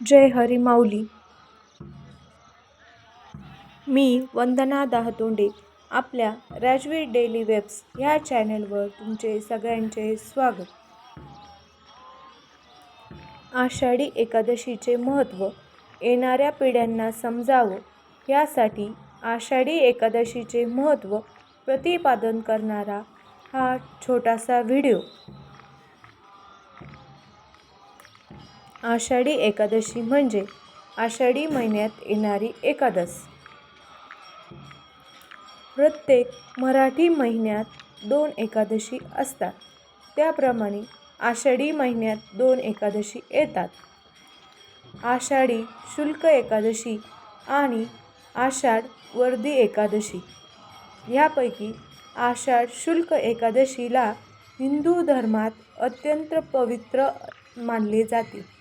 जय हरी माऊली. मी वंदना दाहतोंडे आपल्या Rajveer daily webs ह्या चॅनलवर तुमचे सगळ्यांचे स्वागत. आषाढी एकादशीचे महत्त्व येणाऱ्या पिढ्यांना समजावं यासाठी आषाढी एकादशीचे महत्त्व प्रतिपादन करणारा हा छोटासा व्हिडिओ. आषाढी एकादशी म्हणजे आषाढी महिन्यात येणारी एकादस. प्रत्येक मराठी महिन्यात दोन एकादशी असतात. त्याप्रमाणे आषाढी महिन्यात दोन एकादशी येतात. आषाढी शुल्क एकादशी आणि आषाढ वर्दी एकादशी. ह्यापैकी आषाढ शुल्क एकादशीला हिंदू धर्मात अत्यंत पवित्र मानले जाते.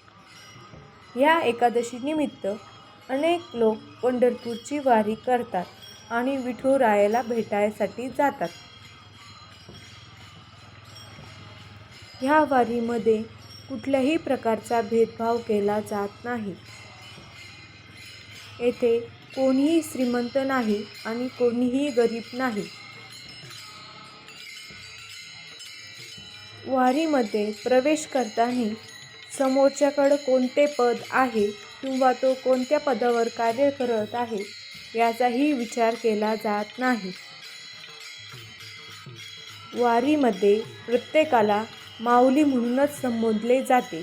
ह्या एकादशीनिमित्त अनेक लोक पंढरपूरची वारी करतात आणि विठुरायाला भेटायसाठी जातात. ह्या वारीमध्ये कुठल्याही प्रकारचा भेदभाव केला जात नाही. येथे कोणीही श्रीमंत नाही आणि कोणीही गरीब नाही. वारीमध्ये प्रवेश करताना समोरच्याकडं कोणते पद आहे किंवा तो कोणत्या पदावर कार्य करत आहे याचाही विचार केला जात नाही. वारीमध्ये प्रत्येकाला माऊली म्हणूनच संबोधले जाते.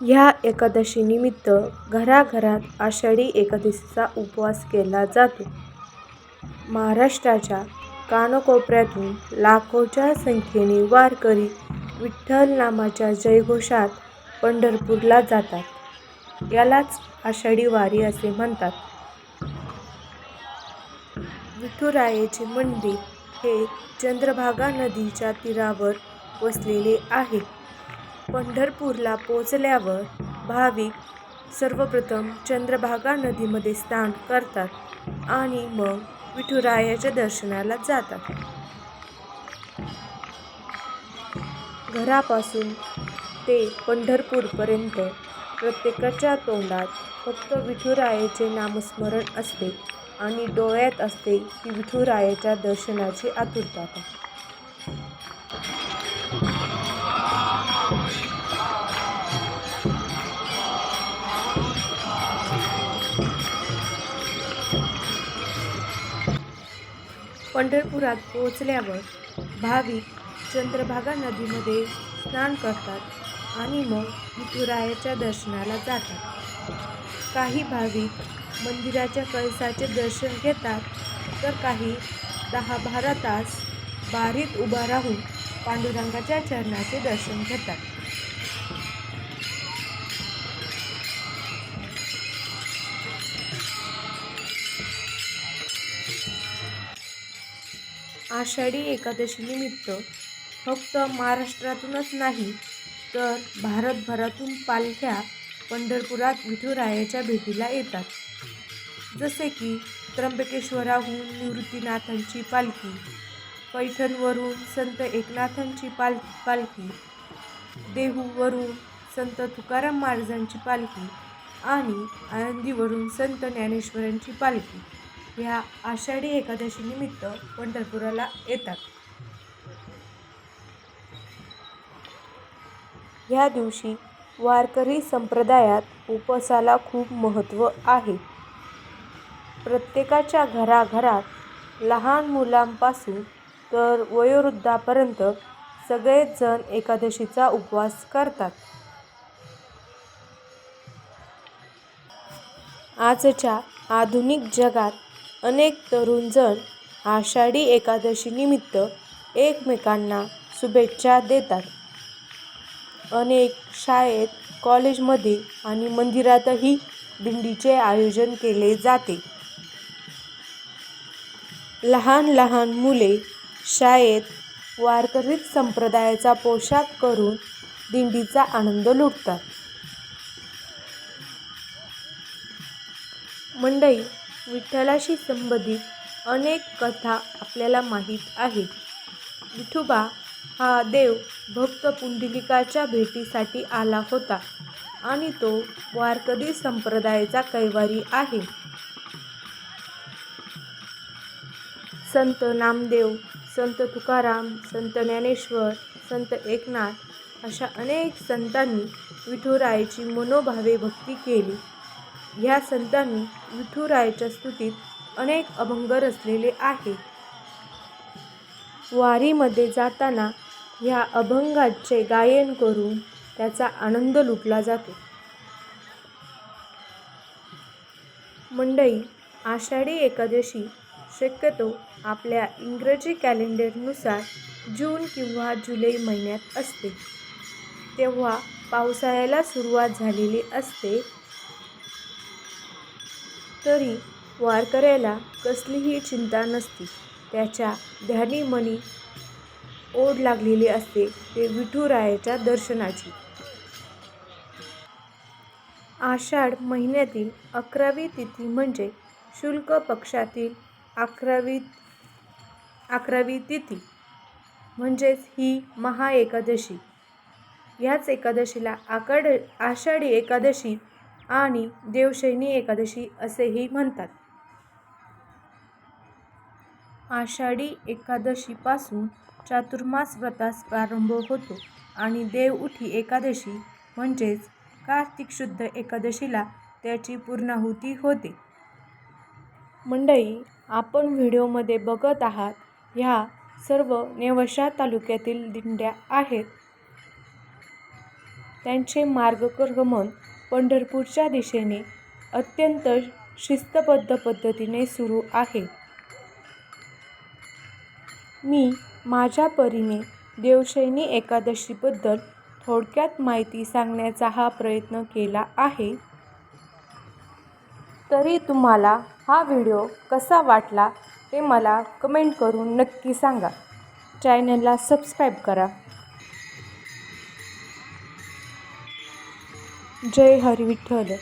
ह्या एकादशीनिमित्त घराघरात आषाढी एकादशीचा उपवास केला जातो. महाराष्ट्राच्या कानकोपऱ्यातून लाखोच्या संख्येने वारकरी विठ्ठल नामाच्या जयघोषात पंढरपूरला जातात. यालाच आषाढी वारी असे म्हणतात. विठुरायाचे मंदिर हे चंद्रभागा नदीच्या तीरावर वसलेले आहे. पंढरपूरला पोचल्यावर भाविक सर्वप्रथम चंद्रभागा नदीमध्ये स्नान करतात आणि मग विठुरायाच्या दर्शनाला जातात. घरापासून ते पंढरपूरपर्यंत प्रत्येकाच्या तोंडात फक्त विठुरायाचे नामस्मरण असते आणि डोळ्यात असते ती विठुरायाच्या दर्शनाची आतुरता. पंढरपुरात पोहोचल्यावर भाविक चंद्रभागा नदीमध्ये स्नान करतात आणि मग विठुरायाच्या दर्शनाला जातात. काही भाविक मंदिराच्या कळसाचे दर्शन घेतात तर काही दहा बारा तास बारीत उभा राहून पांडुरंगाच्या चरणाचे दर्शन घेतात. आषाढी एकादशीनिमित्त फक्त महाराष्ट्रातूनच नाही तर भारतभरातून पालख्या पंढरपुरात विठुरायाच्या भेटीला येतात. जसे की त्र्यंबकेश्वराहून निवृत्तीनाथांची पालखी पैठणवरून संत एकनाथांची पाल पालखी देहूवरून संत तुकाराम महाराजांची पालखी आणि आनंदीवरून संत ज्ञानेश्वरांची पालखी ह्या आषाढी एकादशीनिमित्त पंढरपुराला येतात. ह्या दिवशी वारकरी संप्रदायात उपवासाला खूप महत्त्व आहे. प्रत्येकाच्या घराघरात लहान मुलांपासून तर वयोवृद्धापर्यंत सगळेच जण एकादशीचा उपवास करतात. आजच्या आधुनिक जगात अनेक तरुणजण आषाढी एकादशीनिमित्त एकमेकांना शुभेच्छा देतात. अनेक शाळेत कॉलेजमध्ये आणि मंदिरातही दिंडीचे आयोजन केले जाते. लहान लहान मुले शाळेत वारकरी संप्रदायाचा पोशाख करून दिंडीचा आनंद लुटतात. मंडई विठ्ठलाशी संबंधित अनेक कथा आपल्याला माहीत आहेत. विठोबा हा देव भक्त पुंडलिकाच्या भेटीसाठी आला होता आणि तो वारकरी संप्रदायाचा कैवारी आहे. संत नामदेव संत तुकाराम संत ज्ञानेश्वर संत एकनाथ अशा अनेक संतांनी विठुरायाची मनोभावे भक्ती केली. ह्या संतांनी विठुरायाच्या स्तुतीत अनेक अभंग रचलेले आहे. वारीमध्ये जाताना ह्या अभंगाचे गायन करून त्याचा आनंद लुटला जातो. मंडई आषाढी एकादशी शक्यतो आपल्या इंग्रजी कॅलेंडरनुसार जून किंवा जुलै महिन्यात असते. तेव्हा पावसाळ्याला सुरुवात झालेली असते. तरी वारकऱ्याला कसलीही चिंता नसती. त्याच्या ध्यानी मनी ओढ लागलेली असते ते विठुरायाच्या दर्शनाची. आषाढ महिन्यातील अकरावी तिथी म्हणजे शुल्क पक्षातील अकरावी अकरावी तिथी म्हणजेच ही महा एकादशी. ह्याच एकादशीला आकड आषाढी एकादशी आणि देवशैनी एकादशी असेही म्हणतात. आषाढी एकादशीपासून चातुर्मास व्रतास प्रारंभ होतो आणि देवउठी एकादशी म्हणजेच कार्तिक शुद्ध एकादशीला त्याची पूर्णाहुती होते. मंडळी आपण व्हिडिओमध्ये बघत आहात ह्या सर्व नेवशा तालुक्यातील दिंड्या आहेत. त्यांचे मार्गक्रमण पंढरपूरच्या दिशेने अत्यंत शिस्तबद्ध पद्धतीने सुरू आहे. मी माझ्या परीने देवशैनी एकादशीबद्दल थोडक्यात माहिती सांगण्याचा हा प्रयत्न केला आहे. तरी तुम्हाला हा व्हिडिओ कसा वाटला ते मला कमेंट करून नक्की सांगा. चॅनलला सबस्क्राईब करा. जय हरी विठ्ठल